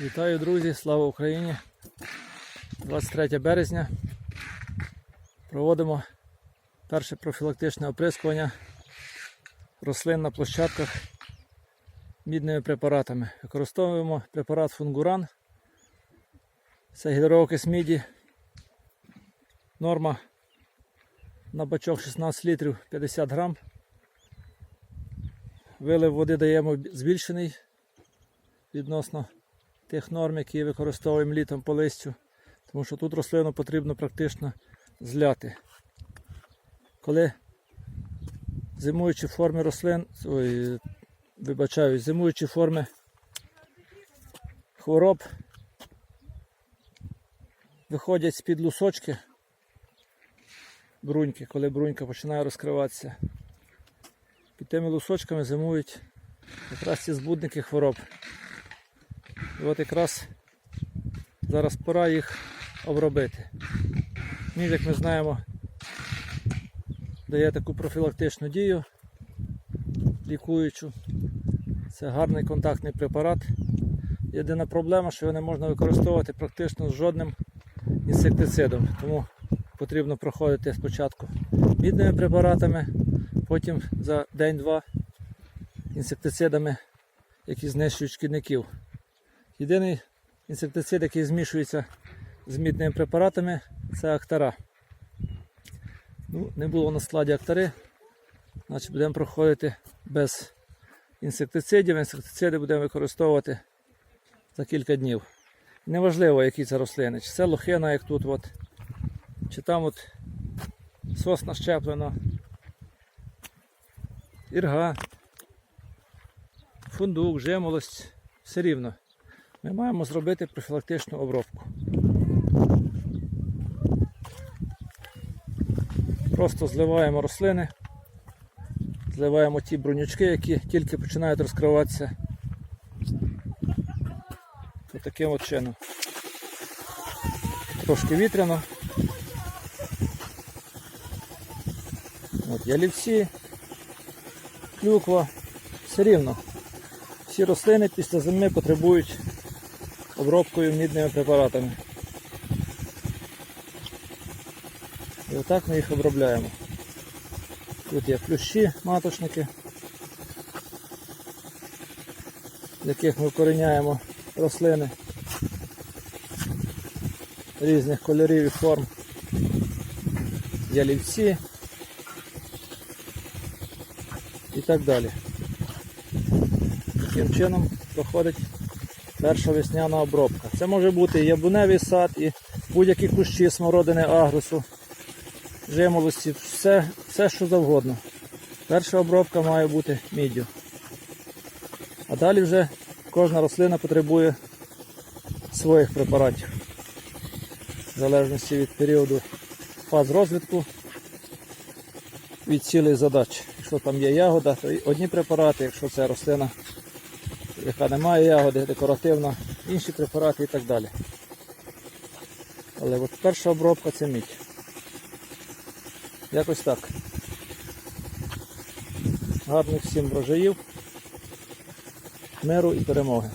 Вітаю, друзі! Слава Україні! 23 березня. Проводимо перше профілактичне оприскування рослин на площадках мідними препаратами. Використовуємо препарат фунгуран. Це гідроокис міді. Норма на бачок 16 літрів 50 грам. Вилив води даємо збільшений відносно тих норм, які використовуємо літом по листю, тому що тут рослину потрібно практично зляти. Коли зимуючі форми рослин, ой, вибачаю, зимуючі форми хвороб виходять з-під лусочки бруньки, коли брунька починає розкриватися. Під тими лусочками зимують якраз ці збудники хвороб. І от якраз зараз пора їх обробити. Мій, як ми знаємо, дає таку профілактичну дію, лікуючу. Це гарний контактний препарат. Єдина проблема, що його не можна використовувати практично з жодним інсектицидом. Тому потрібно проходити спочатку мідними препаратами, потім за день-два інсектицидами, які знищують шкідників. Єдиний інсектицид, який змішується з мідними препаратами, це актара. Ну, не було на складі актари, значить будемо проходити без інсектицидів. Інсектициди будемо використовувати за кілька днів. Неважливо, які це рослини, чи це лохина, як тут, от, чи там от сосна щеплена, ірга, фундук, жимолость, все рівно ми маємо зробити профілактичну обробку. Просто зливаємо рослини, зливаємо ті бронючки, які тільки починають розкриватися. Ось таким от чином. Трошки вітряно. От ялівці, клюква, все рівно. Всі рослини після зими потребують обробкою мідними препаратами. І отак ми їх обробляємо. Тут є плющі, маточники, з яких ми вкореняємо рослини різних кольорів і форм. Ялівці і так далі. Таким чином проходить перша весняна обробка. Це може бути і яблуневий сад, і будь-які кущі смородини агрусу, жимолості, все, все що завгодно. Перша обробка має бути міддю. А далі вже кожна рослина потребує своїх препаратів. В залежності від періоду фаз розвитку, від цілей задач. Якщо там є ягода, то одні препарати, якщо це рослина яка не має ягоди, декоративна, інші препарати і так далі. Але от перша обробка це мідь. Якось так. Гарних всім врожаїв, миру і перемоги.